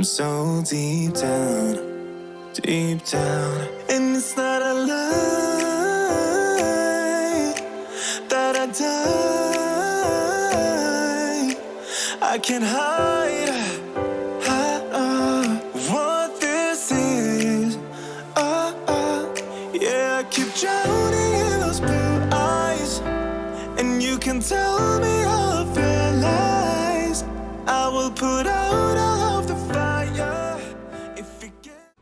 I'm so deep down, deep down, and it's not a lie that I die. I can't hide,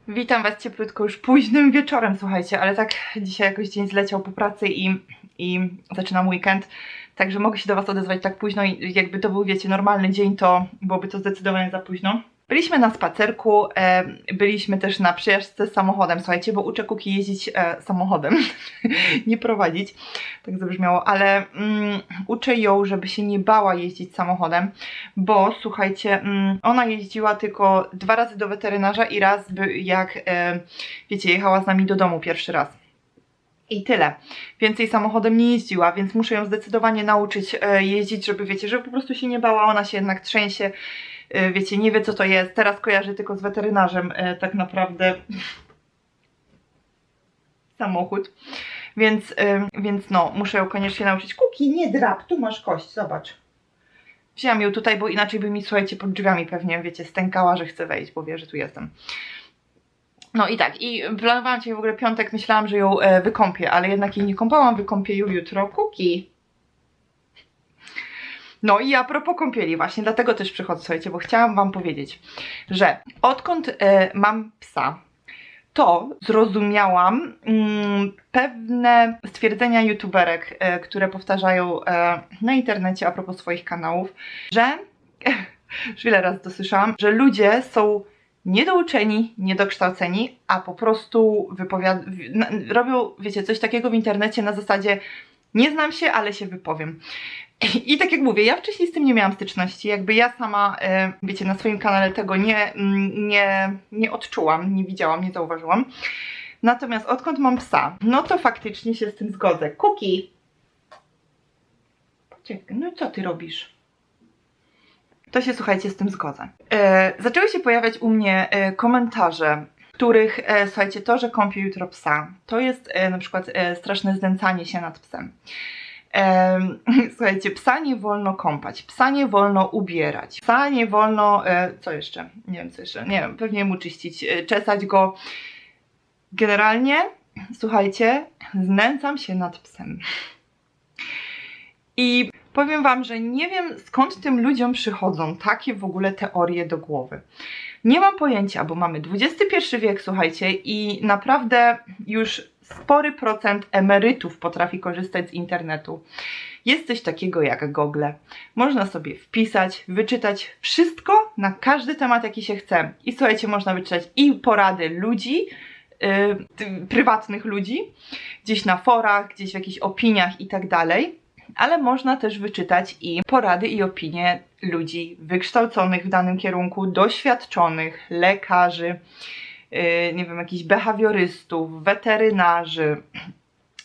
Witam Was cieplutko już późnym wieczorem, słuchajcie, ale tak dzisiaj jakoś dzień zleciał po pracy i, i zaczynam weekend, także mogę się do Was odezwać tak późno i jakby to był, wiecie, normalny dzień, to byłoby to zdecydowanie za późno. Byliśmy na spacerku, e, byliśmy też na przejażdżce samochodem, słuchajcie, bo uczę Kuki jeździć e, samochodem, nie prowadzić, tak zabrzmiało, ale mm, uczę ją, żeby się nie bała jeździć samochodem, bo słuchajcie, mm, ona jeździła tylko dwa razy do weterynarza i raz jak, e, wiecie, jechała z nami do domu pierwszy raz. I tyle. Więcej samochodem nie jeździła, więc muszę ją zdecydowanie nauczyć e, jeździć, żeby wiecie, żeby po prostu się nie bała, ona się jednak trzęsie, e, wiecie, nie wie co to jest, teraz kojarzy tylko z weterynarzem e, tak naprawdę samochód. Więc, więc no, muszę ją koniecznie nauczyć. Kuki, nie drap, tu masz kość, zobacz. Wzięłam ją tutaj, bo inaczej by mi, słuchajcie, pod drzwiami pewnie, wiecie, stękała, że chce wejść, bo wie, że tu jestem. No i tak, i planowałam dzisiaj w ogóle piątek, myślałam, że ją e, wykąpię, ale jednak jej nie kąpałam, wykąpię ją jutro. Kuki! No i a propos kąpieli właśnie, dlatego też przychodzę, słuchajcie, bo chciałam Wam powiedzieć, że odkąd e, mam psa, to zrozumiałam mm, pewne stwierdzenia youtuberek, e, które powtarzają e, na internecie a propos swoich kanałów, że już wiele razy to słyszałam, że ludzie są niedouczeni, niedokształceni, a po prostu wypowiad- robią, wiecie, coś takiego w internecie na zasadzie nie znam się, ale się wypowiem. I tak jak mówię, ja wcześniej z tym nie miałam styczności, jakby ja sama, e, wiecie, na swoim kanale tego nie, nie, nie odczułam, nie widziałam, nie zauważyłam. Natomiast odkąd mam psa, no to faktycznie się z tym zgodzę. Kuki! Poczekaj, no co ty robisz? To się słuchajcie, z tym zgodzę. E, zaczęły się pojawiać u mnie e, komentarze, których e, słuchajcie, to, że kąpię jutro psa, to jest e, na przykład e, straszne znęcanie się nad psem. Em, słuchajcie, psa nie wolno kąpać, psa nie wolno ubierać, psa nie wolno, e, co jeszcze? Nie wiem, co jeszcze, nie wiem, pewnie mu czyścić, e, czesać go. Generalnie, słuchajcie, znęcam się nad psem. I powiem Wam, że nie wiem skąd tym ludziom przychodzą takie w ogóle teorie do głowy. Nie mam pojęcia, bo mamy XXI wiek, słuchajcie, i naprawdę już spory procent emerytów potrafi korzystać z internetu. Jest coś takiego jak Google. Można sobie wpisać, wyczytać wszystko na każdy temat, jaki się chce. I słuchajcie, można wyczytać i porady ludzi, yy, prywatnych ludzi, gdzieś na forach, gdzieś w jakichś opiniach i tak dalej ale można też wyczytać i porady i opinie ludzi wykształconych w danym kierunku, doświadczonych, lekarzy, yy, nie wiem, jakichś behawiorystów, weterynarzy,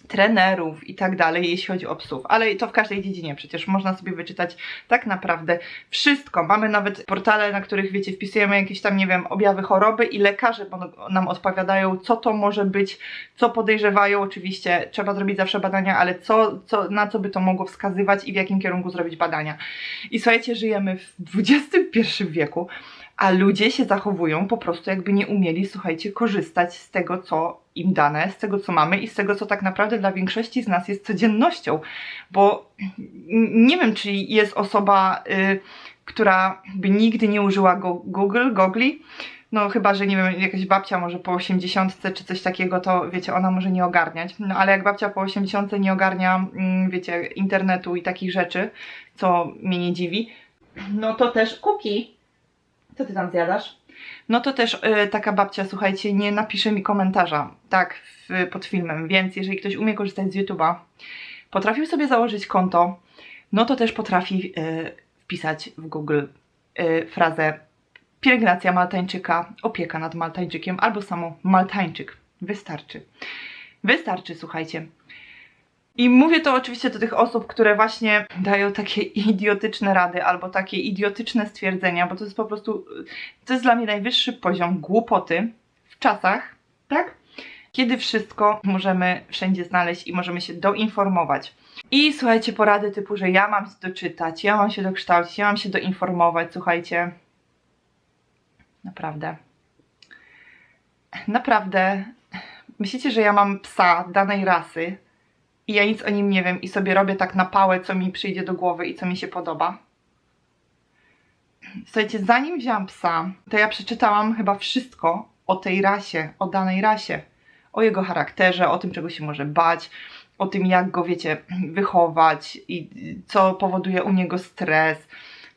trenerów i tak dalej, jeśli chodzi o psów. Ale to w każdej dziedzinie przecież można sobie wyczytać tak naprawdę wszystko. Mamy nawet portale, na których, wiecie, wpisujemy jakieś tam, nie wiem, objawy choroby i lekarze nam odpowiadają, co to może być, co podejrzewają. Oczywiście trzeba zrobić zawsze badania, ale co, co, na co by to mogło wskazywać i w jakim kierunku zrobić badania. I słuchajcie, żyjemy w XXI wieku, a ludzie się zachowują po prostu jakby nie umieli, słuchajcie, korzystać z tego, co im dane, z tego, co mamy i z tego, co tak naprawdę dla większości z nas jest codziennością. Bo nie wiem, czy jest osoba, y, która by nigdy nie użyła go, Google, Gogli, no chyba, że nie wiem, jakaś babcia może po 80 czy coś takiego, to wiecie, ona może nie ogarniać. No ale jak babcia po 80 nie ogarnia, mm, wiecie, internetu i takich rzeczy, co mnie nie dziwi, no to też kuki. Co ty tam zjadasz? No to też y, taka babcia, słuchajcie, nie napisze mi komentarza, tak, w, pod filmem, więc jeżeli ktoś umie korzystać z YouTube'a, potrafił sobie założyć konto, no to też potrafi y, wpisać w Google y, frazę pielęgnacja Maltańczyka, opieka nad Maltańczykiem albo samo Maltańczyk. Wystarczy. Wystarczy, słuchajcie. I mówię to oczywiście do tych osób, które właśnie dają takie idiotyczne rady albo takie idiotyczne stwierdzenia, bo to jest po prostu, to jest dla mnie najwyższy poziom głupoty w czasach, tak? Kiedy wszystko możemy wszędzie znaleźć i możemy się doinformować. I słuchajcie, porady typu, że ja mam się doczytać, ja mam się dokształcić, ja mam się doinformować, słuchajcie. Naprawdę. Naprawdę. Myślicie, że ja mam psa danej rasy i ja nic o nim nie wiem i sobie robię tak na pałę, co mi przyjdzie do głowy i co mi się podoba? Słuchajcie, zanim wzięłam psa, to ja przeczytałam chyba wszystko o tej rasie, o danej rasie. O jego charakterze, o tym, czego się może bać, o tym, jak go, wiecie, wychować i co powoduje u niego stres,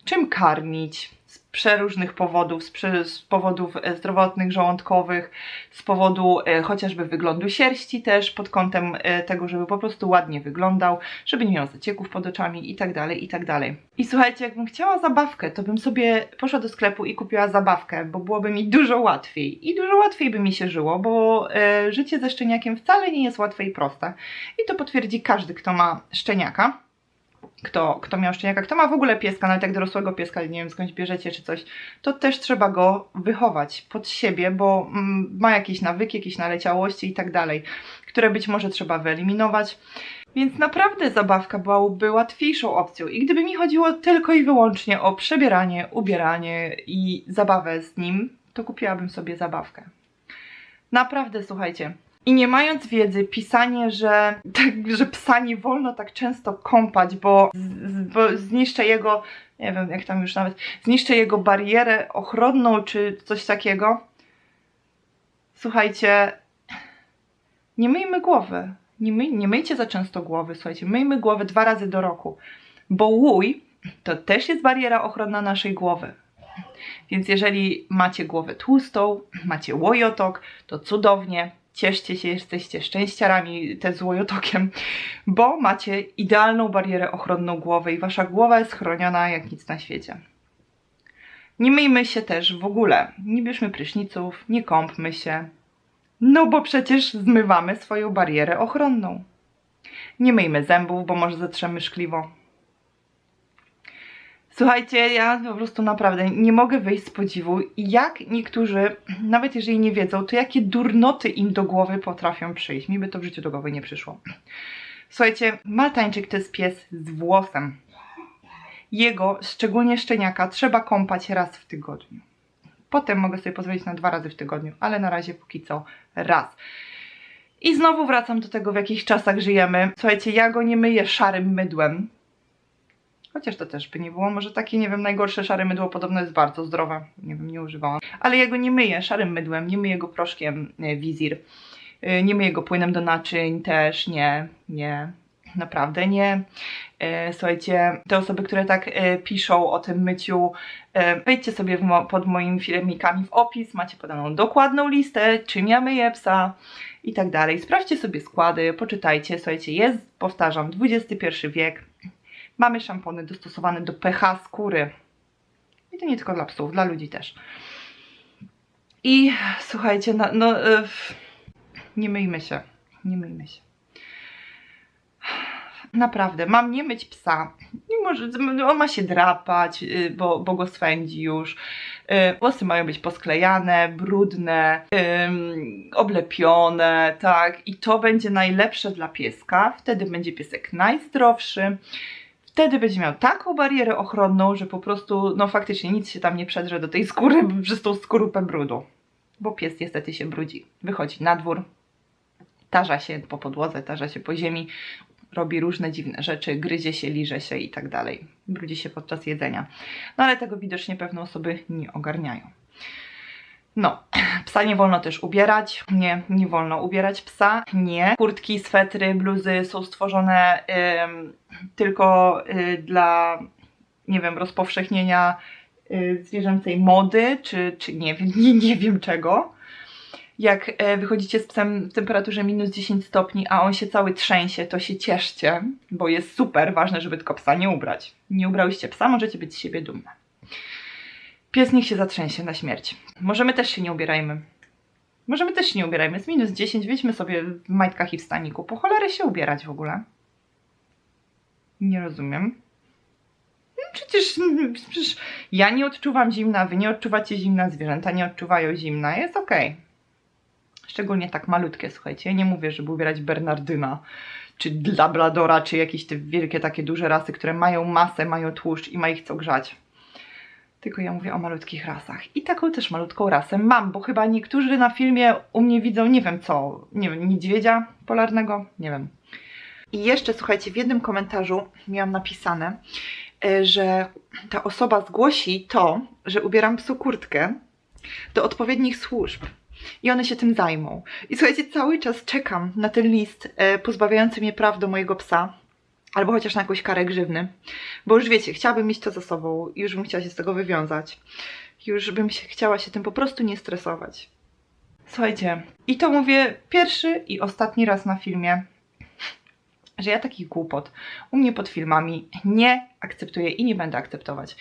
czym karmić przeróżnych powodów, z, przy, z powodów e, zdrowotnych, żołądkowych, z powodu e, chociażby wyglądu sierści też, pod kątem e, tego, żeby po prostu ładnie wyglądał, żeby nie miał zacieków pod oczami i tak dalej, i tak dalej. I słuchajcie, jakbym chciała zabawkę, to bym sobie poszła do sklepu i kupiła zabawkę, bo byłoby mi dużo łatwiej. I dużo łatwiej by mi się żyło, bo e, życie ze szczeniakiem wcale nie jest łatwe i proste. I to potwierdzi każdy, kto ma szczeniaka kto, kto miał szczeniaka, kto ma w ogóle pieska, nawet jak dorosłego pieska, nie wiem skądś bierzecie czy coś, to też trzeba go wychować pod siebie, bo mm, ma jakieś nawyki, jakieś naleciałości i tak dalej, które być może trzeba wyeliminować. Więc naprawdę zabawka byłaby łatwiejszą opcją. I gdyby mi chodziło tylko i wyłącznie o przebieranie, ubieranie i zabawę z nim, to kupiłabym sobie zabawkę. Naprawdę, słuchajcie. I nie mając wiedzy, pisanie, że, tak, że psa nie wolno tak często kąpać, bo, z- bo zniszczę jego, nie wiem jak tam już nawet, zniszczę jego barierę ochronną czy coś takiego. Słuchajcie, nie myjmy głowy. Nie, nie myjcie za często głowy, słuchajcie, myjmy głowę dwa razy do roku. Bo łój to też jest bariera ochronna naszej głowy. Więc jeżeli macie głowę tłustą, macie łojotok, to cudownie. Cieszcie się, jesteście szczęściarami te z łojotokiem, bo macie idealną barierę ochronną głowy i wasza głowa jest chroniona jak nic na świecie. Nie myjmy się też w ogóle. Nie bierzmy pryszniców, nie kąpmy się. No bo przecież zmywamy swoją barierę ochronną. Nie myjmy zębów, bo może zatrzemy szkliwo. Słuchajcie, ja po prostu naprawdę nie mogę wyjść z podziwu, jak niektórzy, nawet jeżeli nie wiedzą, to jakie durnoty im do głowy potrafią przyjść. Mi by to w życiu do głowy nie przyszło. Słuchajcie, Maltańczyk to jest pies z włosem. Jego, szczególnie szczeniaka, trzeba kąpać raz w tygodniu. Potem mogę sobie pozwolić na dwa razy w tygodniu, ale na razie póki co raz. I znowu wracam do tego, w jakich czasach żyjemy. Słuchajcie, ja go nie myję szarym mydłem, Chociaż to też by nie było. Może takie, nie wiem, najgorsze szare mydło podobno jest bardzo zdrowe. Nie wiem, nie używałam. Ale ja go nie myję szarym mydłem, nie myję go proszkiem e, wizir. E, Nie myję go płynem do naczyń też, nie, nie. Naprawdę nie. E, Słuchajcie, te osoby, które tak piszą o tym myciu, wejdźcie sobie pod moimi filmikami w opis, macie podaną dokładną listę, czym ja myję psa i tak dalej. Sprawdźcie sobie składy, poczytajcie. Słuchajcie, jest, powtarzam, XXI wiek. Mamy szampony dostosowane do pH skóry. I to nie tylko dla psów, dla ludzi też. I słuchajcie, no, no e, nie myjmy się. Nie myjmy się. Naprawdę, mam nie myć psa. Nie może, on ma się drapać, y, bo, bo go swędzi już. Y, Włosy mają być posklejane, brudne, oblepione, tak. I to będzie najlepsze dla pieska. Wtedy będzie piesek najzdrowszy wtedy będzie miał taką barierę ochronną, że po prostu, no faktycznie nic się tam nie przedrze do tej skóry przez tą skorupę brudu. Bo pies niestety się brudzi. Wychodzi na dwór, tarza się po podłodze, tarza się po ziemi, robi różne dziwne rzeczy, gryzie się, liże się i tak dalej. Brudzi się podczas jedzenia. No ale tego widocznie pewne osoby nie ogarniają. No, psa nie wolno też ubierać. Nie, nie wolno ubierać psa. Nie. Kurtki, swetry, bluzy są stworzone tylko y, dla, nie wiem, rozpowszechnienia y, zwierzęcej mody, czy, czy nie nie, nie wiem czego. Jak e, wychodzicie z psem w temperaturze minus 10 stopni, a on się cały trzęsie, to się cieszcie, bo jest super ważne, żeby tylko psa nie ubrać. Nie ubrałyście psa, możecie być z siebie dumne. Pies niech się zatrzęsie na śmierć. Możemy też się nie ubierajmy. Możemy też się nie ubierajmy. Jest minus 10, wyjdźmy sobie w majtkach i w staniku. Po cholerę się ubierać w ogóle. Nie rozumiem. No Przecież, przecież ja nie odczuwam zimna, wy nie odczuwacie zimna, zwierzęta nie odczuwają zimna, jest okej. Szczególnie tak malutkie, słuchajcie. Ja nie mówię, żeby ubierać Bernardyna, czy Labradora, czy jakieś te wielkie takie duże rasy, które mają masę, mają tłuszcz i ma ich co grzać. Tylko ja mówię o malutkich rasach. I taką też malutką rasę mam, bo chyba niektórzy na filmie u mnie widzą, nie wiem co, nie wiem, niedźwiedzia polarnego, nie wiem. I jeszcze, słuchajcie, w jednym komentarzu miałam napisane, e, że ta osoba zgłosi to, że ubieram psu kurtkę do odpowiednich służb i one się tym zajmą. I słuchajcie, cały czas czekam na ten list e, pozbawiający mnie praw do mojego psa, albo chociaż na jakąś karę grzywny, bo już wiecie, chciałabym mieć to za sobą, już bym chciała się z tego wywiązać, już bym się, chciała się tym po prostu nie stresować. Słuchajcie, i to mówię pierwszy i ostatni raz na filmie, że ja takich głupot u mnie pod filmami nie akceptuję i nie będę akceptować.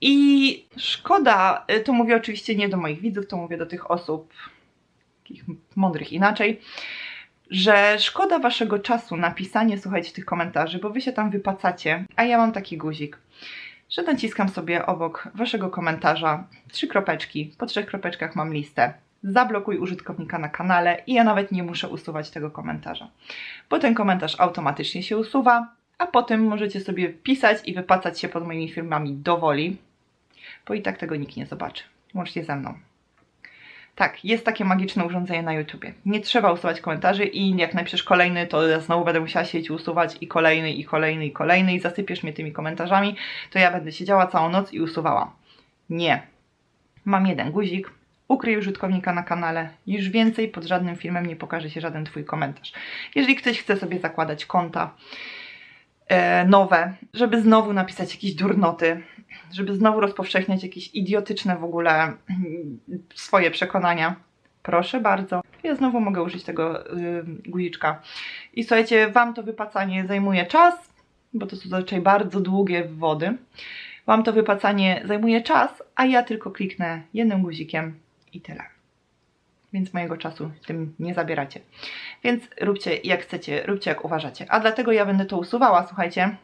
I szkoda, y, to mówię oczywiście nie do moich widzów, to mówię do tych osób takich mądrych inaczej, że szkoda waszego czasu na pisanie, słuchajcie, tych komentarzy, bo wy się tam wypacacie, a ja mam taki guzik, że naciskam sobie obok waszego komentarza trzy kropeczki, po trzech kropeczkach mam listę. Zablokuj użytkownika na kanale i ja nawet nie muszę usuwać tego komentarza bo ten komentarz automatycznie się usuwa, a potem możecie sobie pisać i wypacać się pod moimi filmami do woli, bo i tak tego nikt nie zobaczy, łącznie ze mną. Tak, jest takie magiczne urządzenie na YouTubie. Nie trzeba usuwać komentarzy i jak napiszesz kolejny, to ja znowu będę musiała siedzieć usuwać i kolejny, i kolejny, i kolejny i zasypiesz mnie tymi komentarzami, to ja będę siedziała całą noc i usuwała. Nie. Mam jeden guzik, ukryj użytkownika na kanale, już więcej pod żadnym filmem nie pokaże się żaden Twój komentarz. Jeżeli ktoś chce sobie zakładać konta nowe, żeby znowu napisać jakieś durnoty, żeby znowu rozpowszechniać jakieś idiotyczne w ogóle mm, swoje przekonania, proszę bardzo. Ja znowu mogę użyć tego y, guziczka. I słuchajcie, Wam to wypacanie zajmuje czas, bo to są zazwyczaj bardzo długie wody. Wam to wypacanie zajmuje czas, a ja tylko kliknę jednym guzikiem i tyle. Więc mojego czasu tym nie zabieracie. Więc róbcie jak chcecie, róbcie jak uważacie. A dlatego ja będę to usuwała, słuchajcie.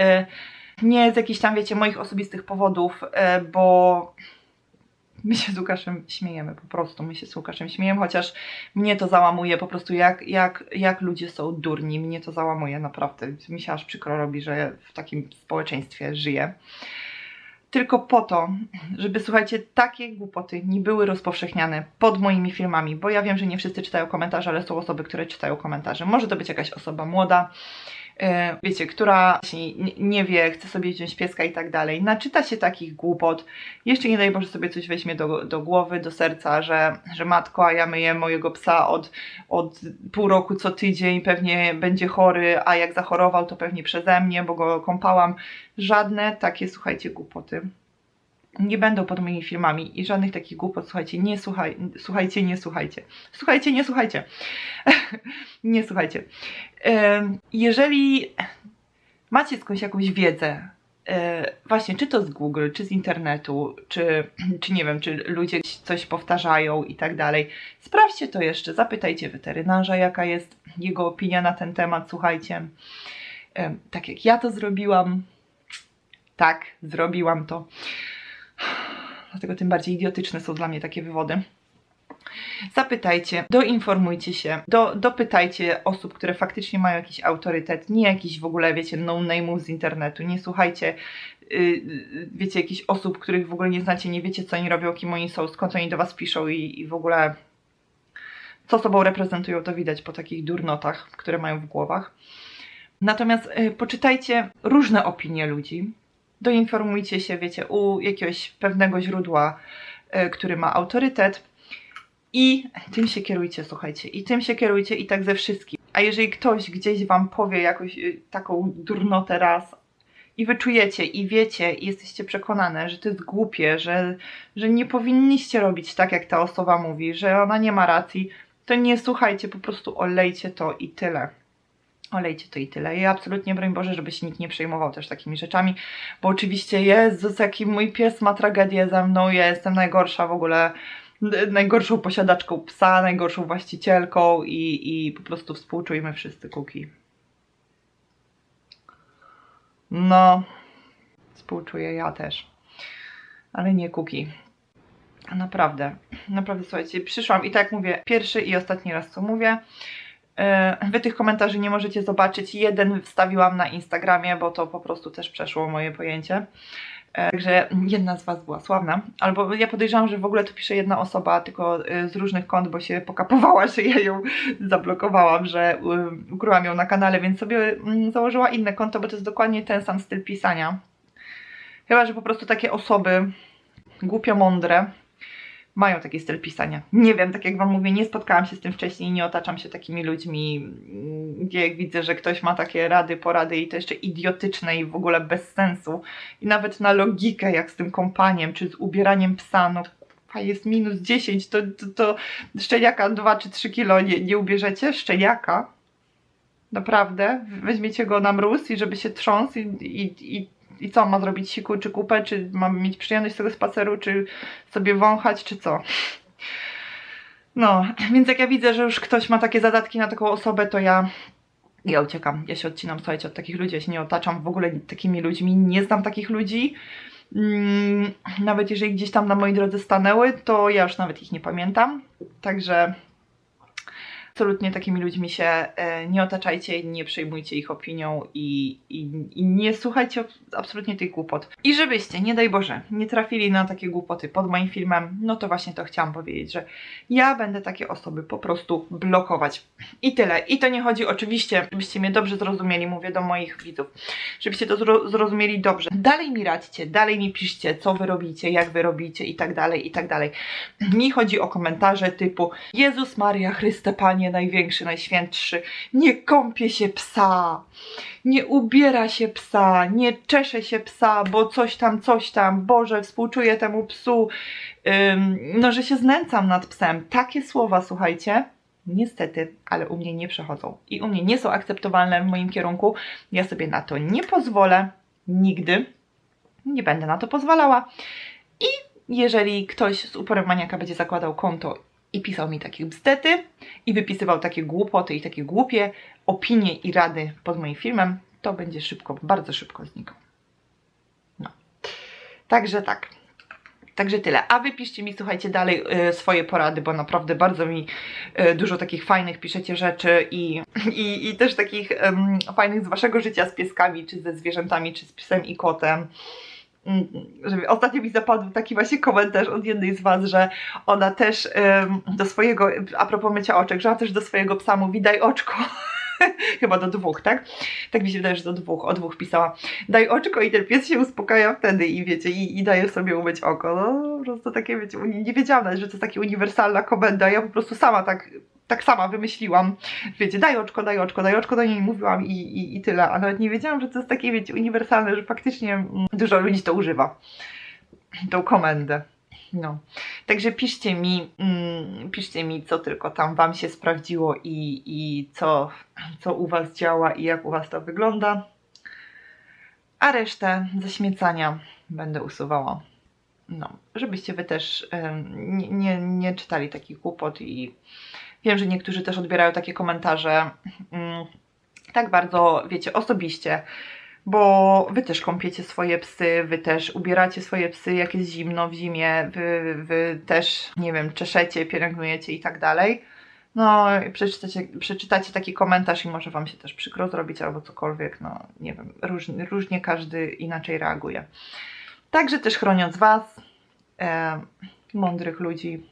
Y, nie z jakichś tam, wiecie, moich osobistych powodów, y, bo my się z Łukaszem śmiejemy po prostu, my się z Łukaszem śmiejemy, chociaż mnie to załamuje po prostu, jak, jak, jak ludzie są durni, mnie to załamuje naprawdę. Mi się aż przykro robi, że w takim społeczeństwie żyję tylko po to, żeby słuchajcie, takie głupoty nie były rozpowszechniane pod moimi filmami, bo ja wiem, że nie wszyscy czytają komentarze, ale są osoby, które czytają komentarze. Może to być jakaś osoba młoda, wiecie, która nie wie, chce sobie wziąć pieska i tak dalej. Naczyta się takich głupot, jeszcze nie daj Boże sobie coś weźmie do, do głowy, do serca, że, że matko, a ja myję mojego psa od, od pół roku co tydzień, pewnie będzie chory, a jak zachorował, to pewnie przeze mnie, bo go kąpałam. Żadne takie, słuchajcie, głupoty nie będą pod moimi filmami i żadnych takich głupot, słuchajcie, nie słuchaj, słuchajcie, nie słuchajcie. Słuchajcie, nie słuchajcie. nie słuchajcie. Jeżeli macie skądś jakąś wiedzę, e, właśnie czy to z Google, czy z internetu, czy, czy nie wiem, czy ludzie coś powtarzają i tak dalej, sprawdźcie to jeszcze, zapytajcie weterynarza, jaka jest jego opinia na ten temat, słuchajcie. Tak jak ja to zrobiłam, tak, zrobiłam to. Dlatego tym bardziej idiotyczne są dla mnie takie wywody. Zapytajcie, doinformujcie się, do, dopytajcie osób, które faktycznie mają jakiś autorytet, nie jakiś w ogóle, wiecie, no-name'ów z internetu. Nie słuchajcie, yy, wiecie, jakichś osób, których w ogóle nie znacie, nie wiecie, co oni robią, kim oni są, skąd oni do was piszą i, i w ogóle co sobą reprezentują, to widać po takich durnotach, które mają w głowach. Natomiast y, poczytajcie różne opinie ludzi, doinformujcie się, wiecie, u jakiegoś pewnego źródła, y, który ma autorytet i tym się kierujcie, słuchajcie, i tym się kierujcie i tak ze wszystkim. A jeżeli ktoś gdzieś wam powie jakąś y, taką durnotę raz i wyczujecie i wiecie i jesteście przekonane, że to jest głupie, że, że nie powinniście robić tak, jak ta osoba mówi, że ona nie ma racji, to nie słuchajcie, po prostu olejcie to i tyle. Olejcie to i tyle. I absolutnie, broń Boże, żeby się nikt nie przejmował też takimi rzeczami, bo oczywiście, Jezus, jaki mój pies ma tragedię ze mną, ja jestem najgorsza w ogóle, najgorszą posiadaczką psa, najgorszą właścicielką i, i po prostu współczujmy wszyscy kuki. No, współczuję ja też. Ale nie kuki. Naprawdę, naprawdę słuchajcie, przyszłam i tak jak mówię, pierwszy i ostatni raz co mówię. E, Wy tych komentarzy nie możecie zobaczyć. Jeden wstawiłam na Instagramie, bo to po prostu też przeszło moje pojęcie. E, Także jedna z Was była sławna. Albo ja podejrzewam, że w ogóle to pisze jedna osoba, tylko e, z różnych kont, bo się pokapowała, że ja ją zablokowałam, że ukryłam ją na kanale, więc sobie mm, założyła inne konto, bo to jest dokładnie ten sam styl pisania. Chyba, że po prostu takie osoby głupio mądre mają taki styl pisania. Nie wiem, tak jak Wam mówię, nie spotkałam się z tym wcześniej, nie otaczam się takimi ludźmi, mm, gdzie jak widzę, że ktoś ma takie rady, porady i to jeszcze idiotyczne i w ogóle bez sensu. I nawet na logikę, jak z tym kompaniem, czy z ubieraniem psa, no jest minus 10, to, to, to szczeniaka 2 czy 3 kilo nie, nie ubierzecie? Szczeniaka? Naprawdę? Weźmiecie go na mróz i żeby się trząsł i, i, i, i co, ma zrobić siku czy kupę, czy ma mieć przyjemność z tego spaceru, czy sobie wąchać, czy co? No, więc jak ja widzę, że już ktoś ma takie zadatki na taką osobę, to ja ja uciekam, ja się odcinam, słuchajcie, od takich ludzi, ja się nie otaczam w ogóle takimi ludźmi, nie znam takich ludzi. Mm, nawet jeżeli gdzieś tam na mojej drodze stanęły, to ja już nawet ich nie pamiętam. Także absolutnie takimi ludźmi się e, nie otaczajcie, nie przejmujcie ich opinią i, i, i nie słuchajcie absolutnie tych głupot. I żebyście, nie daj Boże, nie trafili na takie głupoty pod moim filmem, no to właśnie to chciałam powiedzieć, że ja będę takie osoby po prostu blokować. I tyle. I to nie chodzi oczywiście, żebyście mnie dobrze zrozumieli, mówię do moich widzów, żebyście to zro zrozumieli dobrze. Dalej mi radźcie, dalej mi piszcie, co wy robicie, jak wy robicie i tak dalej, i tak dalej. Mi chodzi o komentarze typu Jezus Maria Chryste Panie Największy, Najświętszy, nie kąpie się psa, nie ubiera się psa, nie czesze się psa, bo coś tam, coś tam, Boże, współczuję temu psu, Ym, no, że się znęcam nad psem. Takie słowa, słuchajcie, niestety, ale u mnie nie przechodzą i u mnie nie są akceptowalne w moim kierunku. Ja sobie na to nie pozwolę nigdy. Nie będę na to pozwalała. I jeżeli ktoś z uporem maniaka będzie zakładał konto i pisał mi takie bzdety i wypisywał takie głupoty i takie głupie opinie i rady pod moim filmem, to będzie szybko, bardzo szybko znikał. No. Także tak. Także tyle. A wy piszcie mi, słuchajcie, dalej y, swoje porady, bo naprawdę bardzo mi y, dużo takich fajnych piszecie rzeczy i, i, i też takich em, fajnych z waszego życia z pieskami, czy ze zwierzętami, czy z psem i kotem. Mm, Żeby ostatnio mi zapadł taki właśnie komentarz od jednej z was, że ona też do swojego, a propos mycia oczek, że ona też do swojego psa mówi daj oczko. Chyba do dwóch, tak? Tak mi się wydaje, że do dwóch, o dwóch pisała. Daj oczko i ten pies się uspokaja wtedy i wiecie, i, i daje sobie umyć oko. No po prostu takie, wiecie, nie wiedziałam nawet, że to jest taka uniwersalna komenda. Ja po prostu sama tak, tak sama wymyśliłam. Wiecie, daj oczko, daj oczko, daj oczko, do niej mówiłam i, i, i tyle. A nawet nie wiedziałam, że to jest takie, wiecie, uniwersalne, że faktycznie mm, dużo ludzi to używa. Tą komendę. No. Także piszcie mi, mm, piszcie mi, co tylko tam Wam się sprawdziło i, i co, co u Was działa i jak u Was to wygląda. A resztę zaśmiecania będę usuwała. No, żebyście Wy też nie, nie, nie czytali takich głupot i wiem, że niektórzy też odbierają takie komentarze mm, tak bardzo, wiecie, osobiście, bo wy też kąpiecie swoje psy, wy też ubieracie swoje psy, jak jest zimno w zimie, wy, wy też, nie wiem, czeszecie, pielęgnujecie i tak dalej. No, przeczytacie, przeczytacie taki komentarz i może wam się też przykro zrobić albo cokolwiek, no nie wiem, różnie, różnie każdy inaczej reaguje. Także też chroniąc was, e, mądrych ludzi,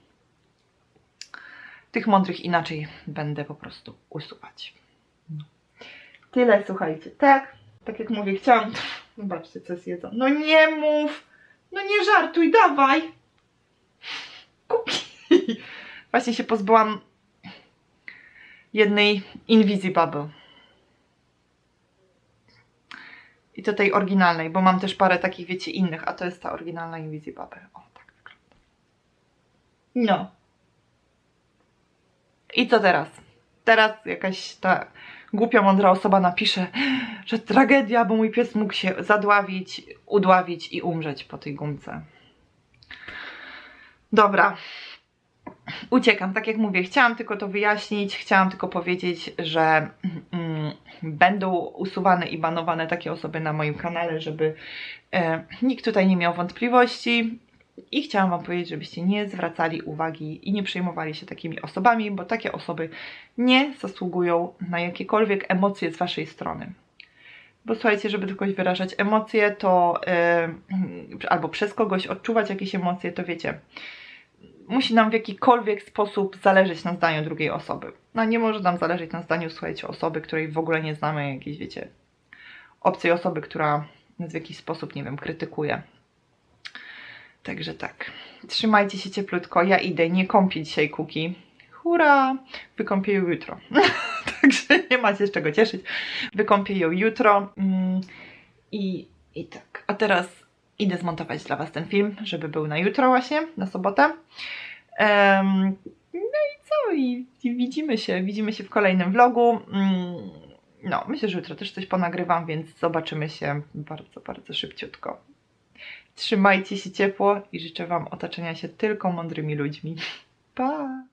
tych mądrych inaczej będę po prostu usuwać. No. Tyle, słuchajcie, tak? Tak jak mówię, chciałam. Zobaczcie, co jest jedzą. No nie mów! No nie żartuj, dawaj! Kuki! Właśnie się pozbyłam jednej Invisibubble. I to tej oryginalnej, bo mam też parę takich, wiecie, innych, a to jest ta oryginalna Invisibubble. O, tak wygląda. No. I co teraz? Teraz jakaś ta głupia, mądra osoba napisze, że tragedia, bo mój pies mógł się zadławić, udławić i umrzeć po tej gumce. Dobra. uciekam, tak jak mówię, chciałam tylko to wyjaśnić, chciałam tylko powiedzieć, że mm, będą usuwane i banowane takie osoby na moim kanale, żeby e, nikt tutaj nie miał wątpliwości. I chciałam Wam powiedzieć, żebyście nie zwracali uwagi i nie przejmowali się takimi osobami, bo takie osoby nie zasługują na jakiekolwiek emocje z Waszej strony. Bo słuchajcie, żeby kogoś wyrażać emocje, to yy, albo przez kogoś odczuwać jakieś emocje, to wiecie, musi nam w jakikolwiek sposób zależeć na zdaniu drugiej osoby. No nie może nam zależeć na zdaniu, słuchajcie, osoby, której w ogóle nie znamy, jakiejś, wiecie, obcej osoby, która nas w jakiś sposób, nie wiem, krytykuje. Także tak. Trzymajcie się cieplutko. Ja idę, nie kąpię dzisiaj kuki. Hurra! Wykąpię ją jutro. Także nie macie z czego cieszyć. Wykąpię ją jutro. Mm, I, I tak. A teraz idę zmontować dla Was ten film, żeby był na jutro właśnie, na sobotę. Em, no i co? I, I widzimy się. Widzimy się w kolejnym vlogu. Mm, No, myślę, że jutro też coś ponagrywam, więc zobaczymy się bardzo, bardzo szybciutko. Trzymajcie się ciepło i życzę Wam otaczenia się tylko mądrymi ludźmi. Pa!